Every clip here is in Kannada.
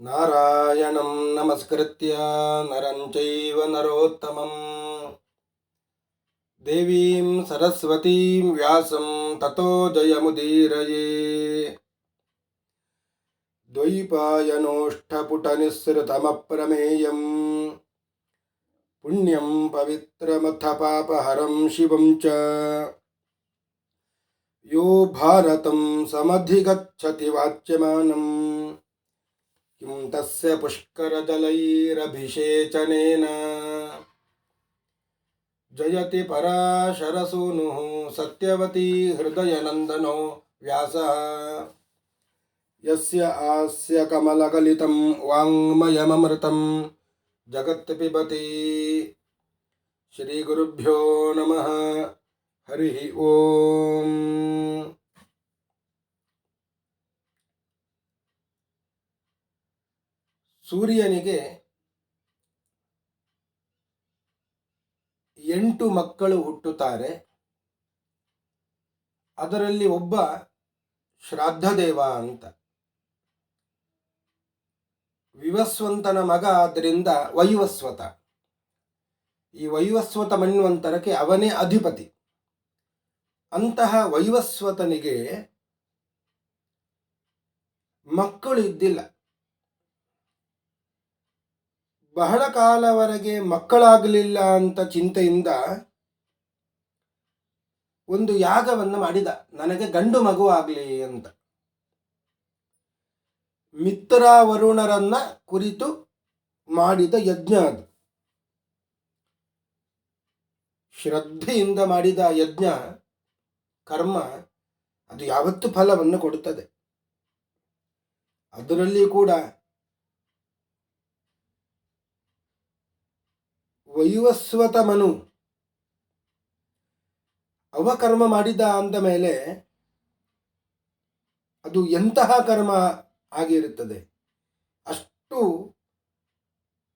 नारायणं नमस्कृत्य नरं चैव नरोत्तमम्। देवीं सरस्वतीं व्यासं ततो जयमुदीरये। द्वैपायनोष्ठपुटनिःसृतमप्रमेयम्। पुण्यं पवित्रमथ पापहरं शिवं च। यो भारतं समधिगच्छति वाच्यमानम् तस्य पुष्करजलैरभिषेचनेन जयति पराशरसूनुः सत्यवती हृदयनन्दनो व्यासः। यस्य आस्य कमलगलितं वाङ्मयममृतं जगत् श्रीगुरुभ्यो नमः। हरिः ओम्। ಸೂರ್ಯನಿಗೆ ಎಂಟು ಮಕ್ಕಳು ಹುಟ್ಟುತ್ತಾರೆ. ಅದರಲ್ಲಿ ಒಬ್ಬ ಶ್ರಾದ್ದದೇವ ಅಂತ. ವಿವಸ್ವಂತನ ಮಗ ಆದ್ದರಿಂದ ವೈವಸ್ವತ. ಈ ವೈವಸ್ವತ ಮನ್ವಂತರಕ್ಕೆ ಅವನೇ ಅಧಿಪತಿ. ಅಂತಹ ವೈವಸ್ವತನಿಗೆ ಮಕ್ಕಳು ಇದ್ದಿಲ್ಲ. ಬಹಳ ಕಾಲವರೆಗೆ ಮಕ್ಕಳಾಗಲಿಲ್ಲ ಅಂತ ಚಿಂತೆಯಿಂದ ಒಂದು ಯಾಗವನ್ನು ಮಾಡಿದ. ನನಗೆ ಗಂಡು ಮಗು ಆಗಲಿ ಅಂತ. ಮಿತ್ರ ವರುಣರನ್ನ ಕುರಿತು ಮಾಡಿದ ಯಜ್ಞ ಅದು. ಶ್ರದ್ಧೆಯಿಂದ ಮಾಡಿದ ಯಜ್ಞ, ಕರ್ಮ, ಅದು ಯಾವತ್ತು ಫಲವನ್ನು ಕೊಡುತ್ತದೆ. ಅದರಲ್ಲಿ ಕೂಡ ವೈವಸ್ವತ ಮನು ಅವಕರ್ಮ ಮಾಡಿದ ಅಂದ ಮೇಲೆ ಅದು ಎಂತಹ ಕರ್ಮ ಆಗಿರುತ್ತದೆ? ಅಷ್ಟು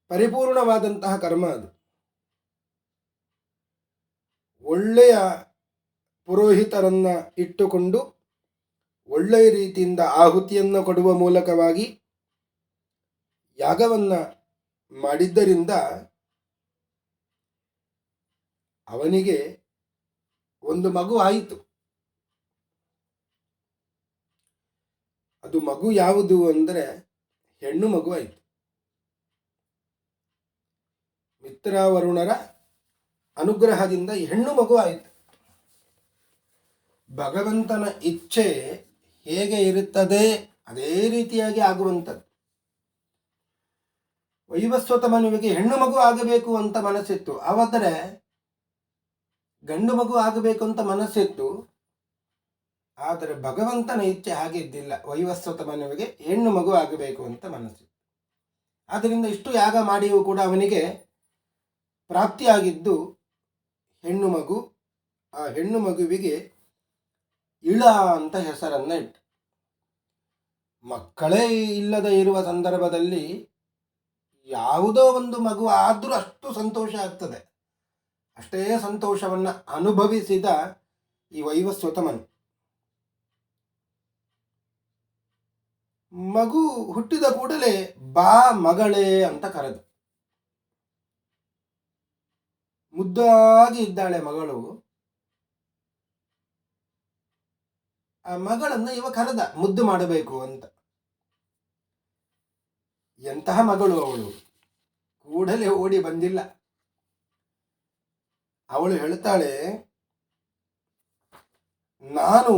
ಪರಿಪೂರ್ಣವಾದಂತಹ ಕರ್ಮ ಅದು. ಒಳ್ಳೆಯ ಪುರೋಹಿತರನ್ನ ಇಟ್ಟುಕೊಂಡು ಒಳ್ಳೆಯ ರೀತಿಯಿಂದ ಆಹುತಿಯನ್ನು ಕೊಡುವ ಮೂಲಕವಾಗಿ ಯಾಗವನ್ನ ಮಾಡಿದ್ದರಿಂದ ಅವನಿಗೆ ಒಂದು ಮಗು ಆಯಿತು. ಅದು ಮಗು ಯಾವುದು ಅಂದರೆ ಹೆಣ್ಣು ಮಗು ಆಯಿತು. ಮಿತ್ರವರುಣರ ಅನುಗ್ರಹದಿಂದ ಹೆಣ್ಣು ಮಗು ಆಯಿತು. ಭಗವಂತನ ಇಚ್ಛೆ ಹೇಗೆ ಇರುತ್ತದೆ? ಅದೇ ರೀತಿಯಾಗಿ ಆಗುವಂಥದ್ದು. ವೈವಸ್ವತ ಮನವಿಗೆ ಹೆಣ್ಣು ಮಗು ಆಗಬೇಕು ಅಂತ ಮನಸ್ಸಿತ್ತು. ಆವಾದರೆ ಗಂಡು ಮಗು ಆಗಬೇಕು ಅಂತ ಮನಸ್ಸಿತ್ತು ಆದರೆ ಭಗವಂತನ ಇಚ್ಛೆ ಹಾಗೆ ಇದ್ದಿಲ್ಲ. ವೈವಸ್ವತ ಮನವಿಗೆ ಹೆಣ್ಣು ಮಗು ಆಗಬೇಕು ಅಂತ ಮನಸ್ಸು ಆದ್ದರಿಂದ ಇಷ್ಟು ಯಾಗ ಮಾಡಿಯೂ ಕೂಡ ಅವನಿಗೆ ಪ್ರಾಪ್ತಿಯಾಗಿದ್ದು ಹೆಣ್ಣು ಮಗು, ಆ ಹೆಣ್ಣು ಮಗುವಿಗೆ ಇಳ ಅಂತ ಹೆಸರನ್ನು ಇಟ್ಟು ಮಕ್ಕಳೇ ಇಲ್ಲದೆ ಇರುವ ಸಂದರ್ಭದಲ್ಲಿ ಯಾವುದೋ ಒಂದು ಮಗು ಆದರೂ ಅಷ್ಟು ಸಂತೋಷ ಆಗ್ತದೆ. ಅಷ್ಟೇ ಸಂತೋಷವನ್ನು ಅನುಭವಿಸಿದ ಈ ವೈವಸ್ವತಮನು. ಮಗು ಹುಟ್ಟಿದ ಕೂಡಲೇ ಬಾ ಮಗಳೇ ಅಂತ ಕರೆದು. ಮುದ್ದಾಗಿ ಇದ್ದಾಳೆ ಮಗಳು. ಆ ಮಗಳನ್ನು ಇವ ಕರೆದ, ಮುದ್ದು ಮಾಡಬೇಕು ಅಂತ. ಎಂತಹ ಮಗಳು ಅವಳು? ಕೂಡಲೇ ಓಡಿ ಬಂದಿಲ್ಲ. ಅವಳು ಹೇಳ್ತಾಳೆ, ನಾನು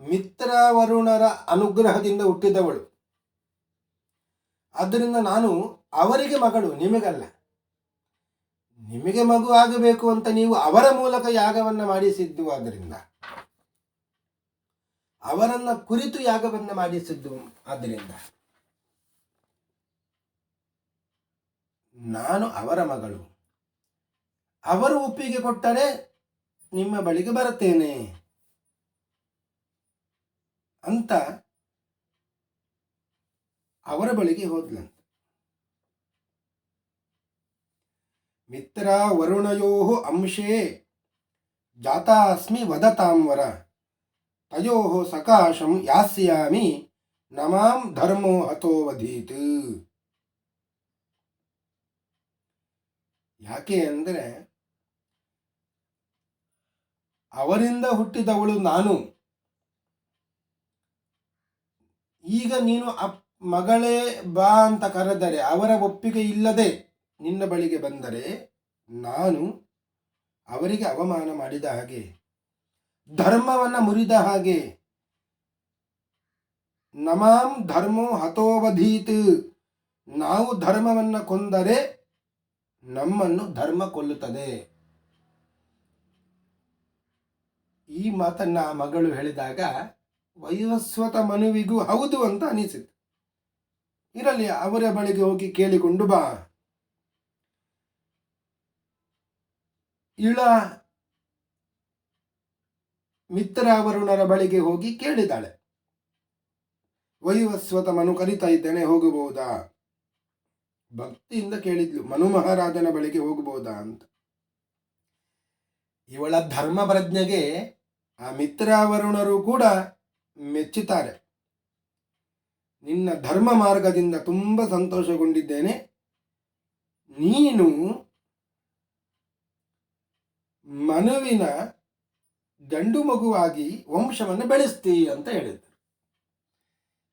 ಮಿತ್ರ ವರುಣರ ಅನುಗ್ರಹದಿಂದ ಹುಟ್ಟಿದವಳು. ಆದ್ದರಿಂದ ನಾನು ಅವರಿಗೆ ಮಗಳು, ನಿಮಗಲ್ಲ. ನಿಮಗೆ ಮಗು ಆಗಬೇಕು ಅಂತ ನೀವು ಅವರ ಮೂಲಕ ಯಾಗವನ್ನು ಮಾಡಿಸಿದ್ದು ಆದ್ದರಿಂದ ಅವರನ್ನ ಕುರಿತು ಯಾಗವನ್ನು ಮಾಡಿಸಿದ್ದು ಆದ್ದರಿಂದ ನಾನು ಅವರ ಮಗಳು. ಅವರು ಒಪ್ಪಿಗೆ ಕೊಟ್ಟರೆ ನಿಮ್ಮ ಬಳಿಗೆ ಬರುತ್ತೇನೆ. ಅಂತ ಅವರ ಬಳಿಗೆ ಹೋದ್ಲಂತ. ಮಿತ್ರ ವರುಣಯೋ ಅಂಶೇ ಜಾತಾಸ್ಮಿ ವದತಾಂ ವರ ತಯೋ ಸಕಾಶಂ ಯಾಸ್ಯಾಮಿ ನಮಾಂ ಧರ್ಮೋ ಹತೋವಧೀತ್ ಯಾಕೆ ಅಂದರೆ ಅವರಿಂದ ಹುಟ್ಟಿದವಳು ನಾನು. ಈಗ ನೀನು ಅಪ್, ಮಗಳೇ ಬಾ ಅಂತ ಕರೆದರೆ ಅವರ ಒಪ್ಪಿಗೆ ಇಲ್ಲದೆ ನಿನ್ನ ಬಳಿಗೆ ಬಂದರೆ ನಾನು ಅವರಿಗೆ ಅವಮಾನ ಮಾಡಿದ ಹಾಗೆ, ಧರ್ಮವನ್ನ ಮುರಿದ ಹಾಗೆ, ನಮಾಂ ಧರ್ಮೋ ಹತೋವಧೀತ್, ನಾವು ಧರ್ಮವನ್ನ ಕೊಂದರೆ ನಮ್ಮನ್ನು ಧರ್ಮ ಕೊಲ್ಲುತ್ತದೆ. ಈ ಮಾತನ್ನ ಮಗಳು ಹೇಳಿದಾಗ ವೈವಸ್ವತ ಮನುವಿಗೂ ಹೌದು ಅಂತ ಅನಿಸಿತು. ಇರಲಿ, ಅವರ ಬಳಿಗೆ ಹೋಗಿ ಕೇಳಿಕೊಂಡು ಬಾ. ಇಳ, ಮಿತ್ರ ವರುಣರ ಬಳಿಗೆ ಹೋಗಿ ಕೇಳಿದಾಳೆ. ವೈವಸ್ವತ ಮನು ಕರಿತಾ ಇದ್ದೇನೆ, ಹೋಗಬಹುದಾ? ಭಕ್ತಿಯಿಂದ ಕೇಳಿದ್ಲು, ಮನು ಮಹಾರಾಜನ ಬಳಿಗೆ ಹೋಗಬಹುದಾ ಅಂತ. ಇವಳ ಧರ್ಮ ಪ್ರಜ್ಞೆಗೆ ಆ ಮಿತ್ರಾವರುಣರು ಕೂಡ ಮೆಚ್ಚುತ್ತಾರೆ ನಿನ್ನ ಧರ್ಮ ಮಾರ್ಗದಿಂದ ತುಂಬ ಸಂತೋಷಗೊಂಡಿದ್ದೇನೆ. ನೀನು ಮನುವಿನ ಗಂಡು ಮಗುವಾಗಿ ವಂಶವನ್ನು ಬೆಳೆಸ್ತಿ ಅಂತ ಹೇಳಿದ್ರು.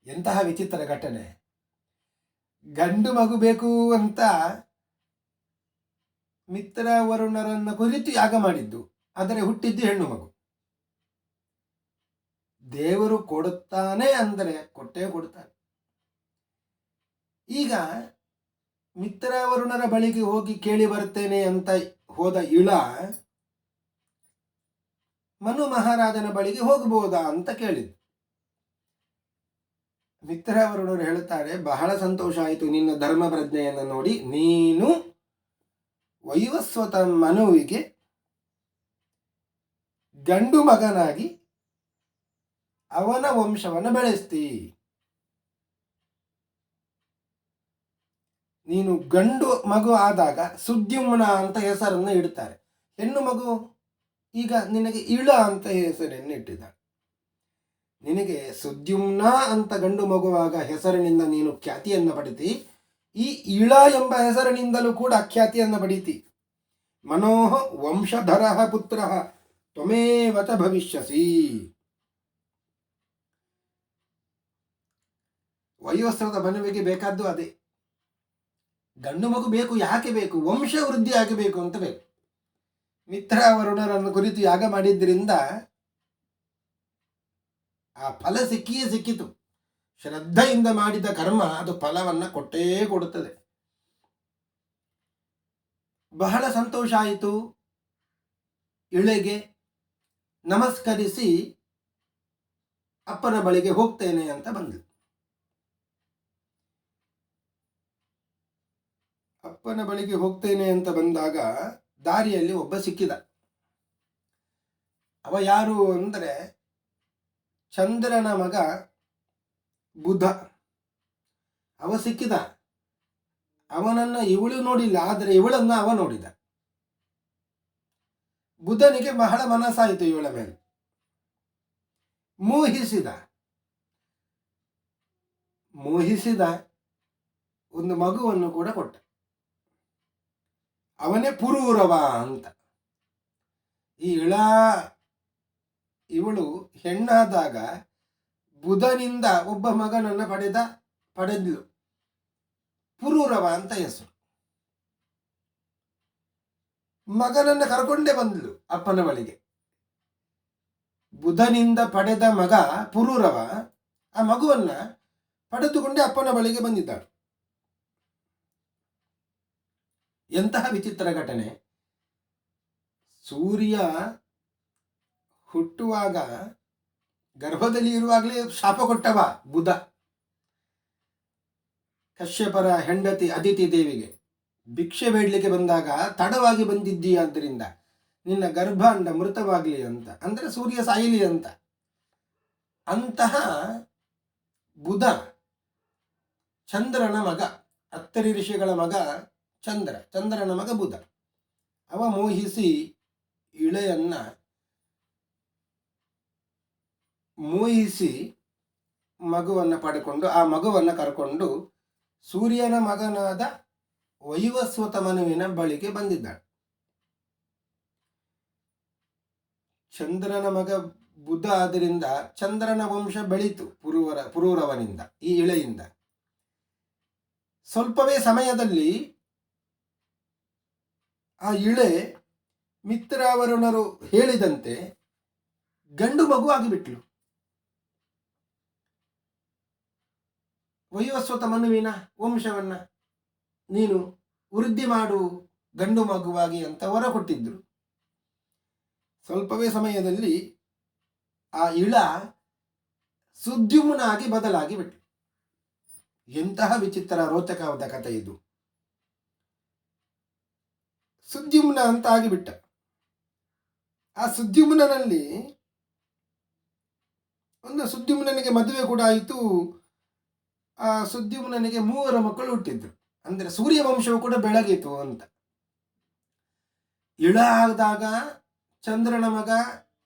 ಎಂತಹ ವಿಚಿತ್ರ ಘಟನೆ. ಗಂಡು ಮಗು ಬೇಕು ಅಂತ ಮಿತ್ರ ವರುಣರನ್ನ ಕುರಿತು ಯಾಗ ಮಾಡಿದ್ದು. ಆದರೆ ಹುಟ್ಟಿದ್ದು ಹೆಣ್ಣು ಮಗು. ದೇವರು ಕೊಡುತ್ತಾನೆ ಅಂದರೆ ಕೊಟ್ಟೇ ಕೊಡ್ತಾನೆ ಈಗ ಮಿತ್ರ ವರುಣರ ಬಳಿಗೆ ಹೋಗಿ ಕೇಳಿ ಬರ್ತೇನೆ ಅಂತ ಹೋದ ಇಳ ಮನು ಮಹಾರಾಜನ ಬಳಿಗೆ ಹೋಗಬಹುದಾ ಅಂತ ಕೇಳಿದ. ಮಿತ್ರ ವರುಣರು ಹೇಳುತ್ತಾರೆ, ಬಹಳ ಸಂತೋಷ ಆಯಿತು ನಿನ್ನ ಧರ್ಮ ಪ್ರಜ್ಞೆಯನ್ನು ನೋಡಿ, ನೀನು ವೈವಸ್ವತ ಮನುವಿಗೆ ಗಂಡು ಮಗನಾಗಿ ಅವನ ವಂಶವನ್ನು ಬೆಳೆಸ್ತಿ. ನೀನು ಗಂಡು ಮಗು ಆದಾಗ ಸುದ್ಯುಮ್ನ ಅಂತ ಹೆಸರನ್ನು ಇಡ್ತಾರೆ. ಹೆಣ್ಣು ಮಗು ಈಗ ನಿನಗೆ ಇಳ ಅಂತ ಹೆಸರನ್ನು ಇಟ್ಟಿದ್ದಾಳೆ. ನಿನಗೆ ಸುದ್ಯುಮ್ನ ಅಂತ ಗಂಡು ಮಗುವಾಗ ಹೆಸರಿನಿಂದ ನೀನು ಖ್ಯಾತಿಯನ್ನು ಪಡಿತಿ. ಈ ಇಳ ಎಂಬ ಹೆಸರಿನಿಂದಲೂ ಕೂಡ ಖ್ಯಾತಿಯನ್ನು ಪಡೀತಿ. ಮನೋಹ ವಂಶಧರ ಪುತ್ರ ತ್ವಮೇವತ ಭವಿಷ್ಯಸಿ. ವಯೋಸ್ತ್ರದ ಮನವಿಗೆ ಬೇಕಾದ್ದು ಅದೇ. ಗಂಡು ಮಗು ಬೇಕು, ಯಾಕೆ ಬೇಕು? ವಂಶ ವೃದ್ಧಿ ಆಗಬೇಕು ಅಂತ ಬೇಕು. ಮಿತ್ರ ವರುಣರನ್ನು ಕುರಿತು ಯಾಗ ಮಾಡಿದ್ದರಿಂದ ಆ ಫಲ ಸಿಕ್ಕಿಯೇ ಸಿಕ್ಕಿತು. ಶ್ರದ್ಧೆಯಿಂದ ಮಾಡಿದ ಕರ್ಮ ಅದು ಫಲವನ್ನ ಕೊಟ್ಟೇ ಕೊಡುತ್ತದೆ. ಬಹಳ ಸಂತೋಷ ಆಯಿತು. ಇಳೆಗೆ ನಮಸ್ಕರಿಸಿ ಅಪ್ಪನ ಬಳಿಗೆ ಹೋಗ್ತೇನೆ ಅಂತ ಬಂದ್ಲು. ಅಪ್ಪನ ಬಳಿಗೆ ಹೋಗ್ತೇನೆ ಅಂತ ಬಂದಾಗ ದಾರಿಯಲ್ಲಿ ಒಬ್ಬ ಸಿಕ್ಕಿದ. ಅವ ಯಾರು ಅಂದರೆ ಚಂದ್ರನ ಮಗ ಬುಧ. ಅವ ಸಿಕ್ಕಿದ. ಅವನನ್ನು ಇವಳು ನೋಡಿಲ್ಲ, ಆದರೆ ಇವಳನ್ನ ಅವ ನೋಡಿದ. ಬುಧನಿಗೆ ಬಹಳ ಮನಸ್ಸಾಯಿತು ಇವಳ ಮೇಲೆ. ಮೋಹಿಸಿದ. ಮೋಹಿಸಿದ ಒಂದು ಮಗುವನ್ನು ಕೂಡ ಕೊಟ್ಟ. ಅವನೇ ಪುರೂರವ ಅಂತ. ಈ ಇಳ, ಇವಳು ಹೆಣ್ಣಾದಾಗ ಬುಧನಿಂದ ಒಬ್ಬ ಮಗನನ್ನ ಪಡೆದ, ಪಡೆದ್ಲು. ಪುರೂರವ ಅಂತ ಹೆಸರು. ಮಗನನ್ನ ಕರ್ಕೊಂಡೇ ಬಂದ್ಲು ಅಪ್ಪನ ಬಳಿಗೆ. ಬುಧನಿಂದ ಪಡೆದ ಮಗ ಪುರೂರವ, ಆ ಮಗುವನ್ನ ಪಡೆದುಕೊಂಡೇ ಅಪ್ಪನ ಬಳಿಗೆ ಬಂದಿದ್ದಾಳೆ. ಎಂತಹ ವಿಚಿತ್ರ ಘಟನೆ? ಸೂರ್ಯ ಹುಟ್ಟುವಾಗ, ಗರ್ಭದಲ್ಲಿ ಇರುವಾಗಲೇ ಶಾಪ ಕೊಟ್ಟವ ಬುಧ. ಕಶ್ಯಪರ ಹೆಂಡತಿ ಅದಿತಿ ದೇವಿಗೆ ಭಿಕ್ಷೆ ಬೇಡಲಿಕ್ಕೆ ಬಂದಾಗ ತಡವಾಗಿ ಬಂದಿದ್ದೀಯಾದ್ದರಿಂದ ನಿನ್ನ ನಿನ್ನ ಗರ್ಭಾಂಡ ಮೃತವಾಗಲಿ ಅಂತ, ಅಂದರೆ ಸೂರ್ಯ ಸಾಯಿಲಿ ಅಂತ. ಅಂತಹ ಬುಧ, ಚಂದ್ರನ ಮಗ, ಅತ್ತರಿ ಋಷಿಗಳ ಮಗ ಚಂದ್ರ, ಚಂದ್ರನ ಮಗ ಬುಧ. ಅವ ಮೋಹಿಸಿ ಇಳೆಯನ್ನ ಮೋಹಿಸಿ ಮಗುವನ್ನು ಪಡೆಕೊಂಡು, ಆ ಮಗುವನ್ನು ಕರ್ಕೊಂಡು ಸೂರ್ಯನ ಮಗನಾದ ವೈವಸ್ವತ ಮನುವಿನ ಬಳಿಗೆ ಬಂದಿದ್ದಾಳೆ. ಚಂದ್ರನ ಮಗ ಬುಧ ಆದ್ದರಿಂದ ಚಂದ್ರನ ವಂಶ ಬೆಳೀತು ಪುರೂವರ, ಪುರೂರವನಿಂದ, ಈ ಇಳೆಯಿಂದ. ಸ್ವಲ್ಪವೇ ಸಮಯದಲ್ಲಿ ಆ ಇಳೆ ಮಿತ್ರಾವರುಣರು ಹೇಳಿದಂತೆ ಗಂಡು ಮಗು ಆಗಿಬಿಟ್ಲು. ವಯೋಸ್ವತ ಮನುವಿನ ವಂಶವನ್ನ ನೀನು ವೃದ್ಧಿ ಮಾಡು, ಗಂಡು ಮಗುವಾಗಿ ಅಂತ ಹೊರ ಕೊಟ್ಟಿದ್ರು ಸ್ವಲ್ಪವೇ ಸಮಯದಲ್ಲಿ ಆ ಇಳ ಸುದ್ಯುಮ್ನಾಗಿ ಬದಲಾಗಿ ಬಿಟ್ಲು. ಎಂತಹ ವಿಚಿತ್ರ ರೋಚಕವಾದ ಕಥೆ ಇದು. ಸುದ್ಯುಮ್ನ ಅಂತ ಆಗಿಬಿಟ್ಟ ಆ ಸುದ್ಯುಮ್ನಲ್ಲಿ ಒಂದು ಸುದ್ಯುಮ್ನನಿಗೆ ಮದುವೆ ಕೂಡ ಆಯಿತು. ಆ ಸುದ್ಯುಮ್ನನಿಗೆ ಮೂವರ ಮಕ್ಕಳು ಹುಟ್ಟಿದ್ರು. ಅಂದ್ರೆ ಸೂರ್ಯ ವಂಶವು ಕೂಡ ಬೆಳಗಿತು ಅಂತ. ಇಳ ಆದಾಗ ಚಂದ್ರನ ಮಗ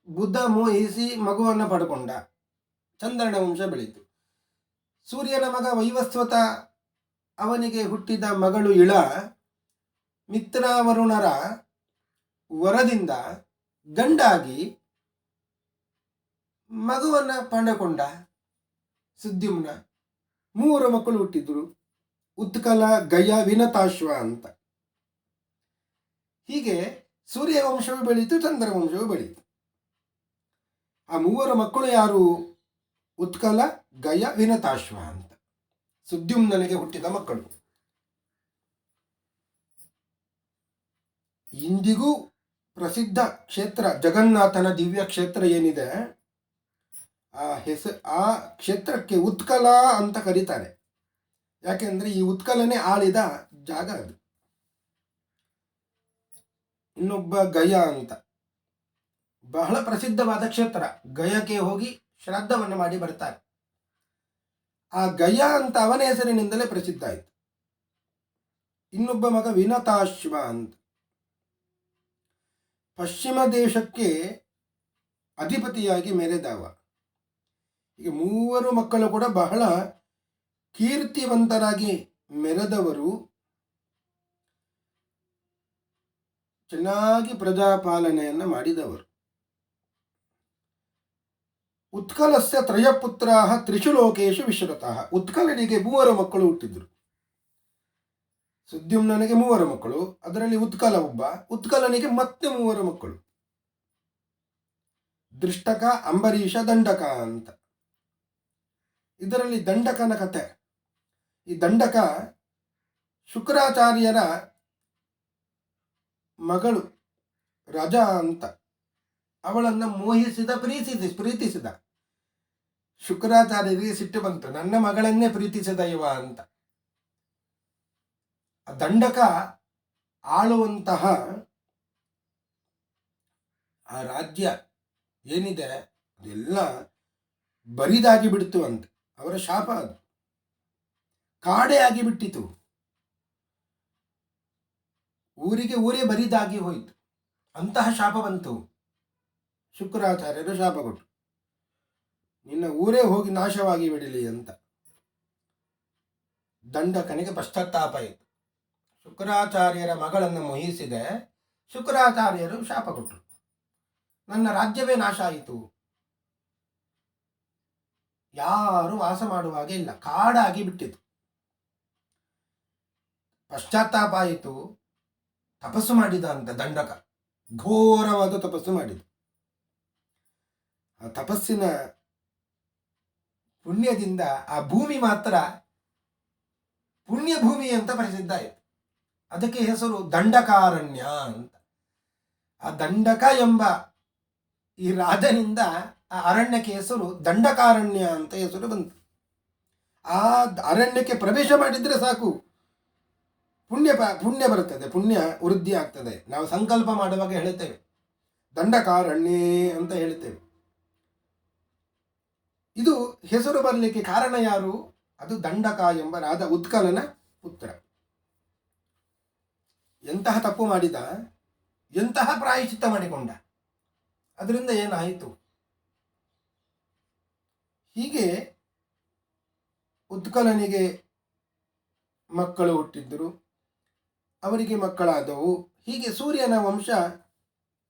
ಬುದ್ಧ ಮೋಹಿಸಿ ಮಗುವನ್ನು ಪಡ್ಕೊಂಡ. ಚಂದ್ರನ ವಂಶ ಬೆಳೀತು. ಸೂರ್ಯನ ಮಗ ವೈವಸ್ವತ ಅವನಿಗೆ ಹುಟ್ಟಿದ ಮಗಳು ಇಳ ಮಿತ್ರಾವರುಣರ ವರದಿಂದ ಗಂಡಾಗಿ ಮಗುವನ್ನ ಪಡೆಕೊಂಡ ಸುದ್ಯುಮ್ನ ಮೂವರು ಮಕ್ಕಳು ಹುಟ್ಟಿದ್ರು. ಉತ್ಕಲ ಗಯ ವಿನತಾಶ್ವ ಅಂತ. ಹೀಗೆ ಸೂರ್ಯ ವಂಶವು ಬೆಳೀತು ಚಂದ್ರ ವಂಶವು ಬೆಳೀತು. ಆ ಮೂವರು ಮಕ್ಕಳು ಯಾರು? ಉತ್ಕಲ ಗಯ ವಿನತಾಶ್ವ ಅಂತ. ಸುದ್ಯುಮ್ನನಿಗೆ ಹುಟ್ಟಿದ ಮಕ್ಕಳು. ಇಂದಿಗೂ ಪ್ರಸಿದ್ಧ ಕ್ಷೇತ್ರ ಜಗನ್ನಾಥನ ದಿವ್ಯ ಕ್ಷೇತ್ರ ಏನಿದೆ, ಆ ಹೆಸ, ಆ ಕ್ಷೇತ್ರಕ್ಕೆ ಉತ್ಕಲ ಅಂತ ಕರೀತಾರೆ. ಯಾಕೆಂದ್ರೆ ಈ ಉತ್ಕಲನೇ ಆಳಿದ ಜಾಗ ಅದು. ಇನ್ನೊಬ್ಬ ಗಯ ಅಂತ. ಬಹಳ ಪ್ರಸಿದ್ಧವಾದ ಕ್ಷೇತ್ರ. ಗಯಕ್ಕೆ ಹೋಗಿ ಶ್ರಾದ್ದವನ್ನು ಮಾಡಿ ಬರ್ತಾರೆ. ಆ ಗಯ ಅಂತ ಅವನ ಹೆಸರಿನಿಂದಲೇ ಪ್ರಸಿದ್ಧ ಆಯಿತು. ಇನ್ನೊಬ್ಬ ಮಗ ವಿನತಾಶ್ವ ಅಂತ. ಪಶ್ಚಿಮ ದೇಶಕ್ಕೆ ಅಧಿಪತಿಯಾಗಿ ಮೆರೆದವ ಈಗ ಮೂವರು ಮಕ್ಕಳು ಕೂಡ ಬಹಳ ಕೀರ್ತಿವಂತರಾಗಿ ಮೆರೆದವರು. ಚೆನ್ನಾಗಿ ಪ್ರಜಾಪಾಲನೆಯನ್ನು ಮಾಡಿದವರು. ಉತ್ಕಲಸ್ಯ ತ್ರಯಪುತ್ರ ತ್ರಿಶು ಲೋಕೇಶು ವಿಶ್ರತಃ. ಉತ್ಕಲನಿಗೆ ಮೂವರು ಮಕ್ಕಳು ಹುಟ್ಟಿದ್ರು. ಸುದ್ಯುಮ್ನನಿಗೆ ಮೂವರು ಮಕ್ಕಳು, ಅದರಲ್ಲಿ ಉತ್ಕಲ ಒಬ್ಬ. ಉತ್ಕಲನಿಗೆ ಮತ್ತೆ ಮೂವರು ಮಕ್ಕಳು. ದೃಷ್ಟಕ, ಅಂಬರೀಷ, ದಂಡಕ ಅಂತ. ಇದರಲ್ಲಿ ದಂಡಕನ ಕತೆ. ಈ ದಂಡಕ ಶುಕ್ರಾಚಾರ್ಯರ ಮಗಳು ರಜ ಅಂತ. ಅವಳನ್ನು ಮೋಹಿಸಿದ, ಪ್ರೀತಿಸಿ, ಪ್ರೀತಿಸಿದ. ಶುಕ್ರಾಚಾರ್ಯರಿಗೆ ಸಿಟ್ಟು ಬಂತು. ನನ್ನ ಮಗಳನ್ನೇ ಪ್ರೀತಿಸಿದ ಇವ ಅಂತ. ದಂಡಕ ಆಳುವಂತಹ ಆ ರಾಜ್ಯ ಏನಿದೆ, ಅದೆಲ್ಲ ಬರಿದಾಗಿ ಬಿಡ್ತು ಅಂತ. ಅವರ ಶಾಪ ಅದು. ಕಾಡೆ ಆಗಿ ಬಿಟ್ಟಿತು. ಊರಿಗೆ ಊರೇ ಬರಿದಾಗಿ ಹೋಯಿತು. ಅಂತಹ ಶಾಪ ಬಂತು. ಶುಕ್ರಾಚಾರ್ಯರು ಶಾಪ ಕೊಟ್ಟು ನಿನ್ನ ಊರೇ ಹೋಗಿ ನಾಶವಾಗಿ ಬಿಡಲಿ ಅಂತ. ದಂಡಕನಿಗೆ ಪಶ್ಚಾತ್ತಾಪ ಇತ್ತು ಶುಕ್ರಾಚಾರ್ಯರ ಮಗಳನ್ನು ಮೋಹಿಸಿದೆ. ಶುಕ್ರಾಚಾರ್ಯರು ಶಾಪ ಕೊಟ್ಟರು. ನನ್ನ ರಾಜ್ಯವೇ ನಾಶ ಆಯಿತು. ಯಾರು ವಾಸ ಮಾಡುವಾಗ ಇಲ್ಲ. ಕಾಡಾಗಿ ಬಿಟ್ಟಿತು. ಪಶ್ಚಾತ್ತಾಪ ಆಯಿತು. ತಪಸ್ಸು ಮಾಡಿದ ಅಂತ ದಂಡಕ. ಘೋರವಾದ ತಪಸ್ಸು ಮಾಡಿದ. ಆ ತಪಸ್ಸಿನ ಪುಣ್ಯದಿಂದ ಆ ಭೂಮಿ ಮಾತ್ರ ಪುಣ್ಯ ಭೂಮಿ ಅಂತ ಪ್ರಸಿದ್ಧ ಅದಕ್ಕೆ ಹೆಸರು ದಂಡಕಾರಣ್ಯ ಅಂತ. ಆ ದಂಡಕ ಎಂಬ ಈ ರಾಜನಿಂದ ಆ ಅರಣ್ಯಕ್ಕೆ ಹೆಸರು ದಂಡಕಾರಣ್ಯ ಅಂತ ಹೆಸರು ಬಂತು. ಆ ಅರಣ್ಯಕ್ಕೆ ಪ್ರವೇಶ ಮಾಡಿದ್ರೆ ಸಾಕು. ಪುಣ್ಯ ಪುಣ್ಯ ಬರುತ್ತದೆ, ಪುಣ್ಯ ವೃದ್ಧಿ ಆಗ್ತದೆ. ನಾವು ಸಂಕಲ್ಪ ಮಾಡುವಾಗ ಹೇಳುತ್ತೇವೆ ದಂಡಕಾರಣ್ಯ ಅಂತ ಹೇಳ್ತೇವೆ. ಇದು ಹೆಸರು ಬರಲಿಕ್ಕೆ ಕಾರಣ ಯಾರು? ಅದು ದಂಡಕ ಎಂಬ ರಾಧ ಉತ್ಕಲನ ಪುತ್ರ. ಎಂತಹ ತಪ್ಪು ಮಾಡಿದ, ಎಂತಹ ಪ್ರಾಯಶ್ಚಿತ್ತ ಮಾಡಿಕೊಂಡ. ಅದರಿಂದ ಏನಾಯಿತು? ಹೀಗೆ ಉತ್ಕಲನಿಗೆ ಮಕ್ಕಳು ಹುಟ್ಟಿದ್ದರು. ಅವರಿಗೆ ಮಕ್ಕಳಾದವು. ಹೀಗೆ ಸೂರ್ಯನ ವಂಶ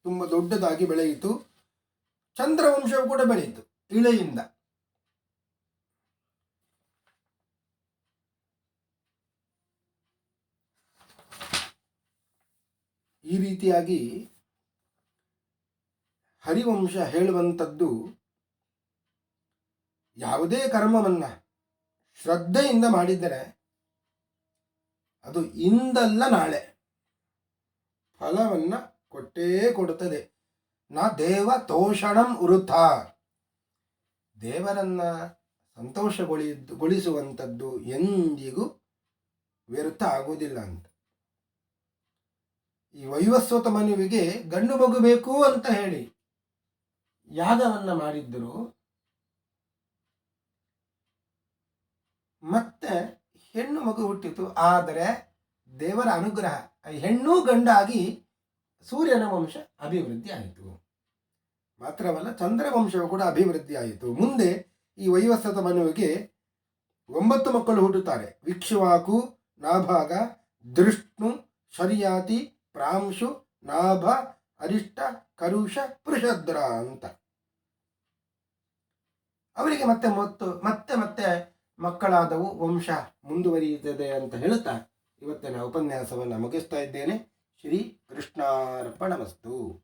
ತುಂಬ ದೊಡ್ಡದಾಗಿ ಬೆಳೆಯಿತು. ಚಂದ್ರವಂಶವು ಕೂಡ ಬೆಳೆಯಿತು, ಇಳೆಯಿಂದ. ಈ ರೀತಿಯಾಗಿ ಹರಿವಂಶ ಹೇಳುವಂಥದ್ದು ಯಾವುದೇ ಕರ್ಮವನ್ನ ಶ್ರದ್ಧೆಯಿಂದ ಮಾಡಿದರೆ ಅದು ಇಂದಲ್ಲ ನಾಳೆ. ಫಲವನ್ನ ಕೊಟ್ಟೇ ಕೊಡುತ್ತದೆ. ನಾ ದೇವ ತೋಷಣಂ ಉರುಥ ದೇವರನ್ನ ಸಂತೋಷಗೊಳಿ ಗೊಳಿಸುವಂಥದ್ದು ಎಂದಿಗೂ ವ್ಯರ್ಥ ಆಗುವುದಿಲ್ಲ ಅಂತ. ಈ ವೈವಸ್ವತ ಮನುವಿಗೆ ಗಂಡು ಮಗು ಬೇಕು ಅಂತ ಹೇಳಿ ಯಾಗವನ್ನ ಮಾಡಿದ್ದರು ಮತ್ತೆ ಹೆಣ್ಣು ಮಗು ಹುಟ್ಟಿತು, ಆದರೆ ದೇವರ ಅನುಗ್ರಹ ಹೆಣ್ಣು ಗಂಡಾಗಿ ಸೂರ್ಯನ ವಂಶ ಅಭಿವೃದ್ಧಿ ಆಯಿತು. ಮಾತ್ರವಲ್ಲ, ಚಂದ್ರ ವಂಶವು ಕೂಡ ಅಭಿವೃದ್ಧಿ ಆಯಿತು. ಮುಂದೆ ಈ ವೈವಸ್ವತ ಮನುವಿಗೆ ಒಂಬತ್ತು ಮಕ್ಕಳು ಹುಟ್ಟುತ್ತಾರೆ. ವಿಕ್ಷುವಾಕು, ನಾಭಾಗ ದೃಷ್ಣು ಶರಿಯಾತಿ ಪ್ರಾಂಶು, ನಾಭ, ಅರಿಷ್ಟ, ಕರುಷ ಪುರುಷದ್ರ ಅಂತ. ಅವರಿಗೆ ಮತ್ತೆ ಮತ್ತು, ಮತ್ತೆ ಮತ್ತೆ ಮಕ್ಕಳಾದವು ವಂಶ ಮುಂದುವರಿಯುತ್ತದೆ ಅಂತ ಹೇಳುತ್ತಾ ಇವತ್ತಿನ ಉಪನ್ಯಾಸವನ್ನು ಮುಗಿಸ್ತಾ ಇದ್ದೇನೆ. ಶ್ರೀ ಕೃಷ್ಣಾರ್ಪಣಮಸ್ತು.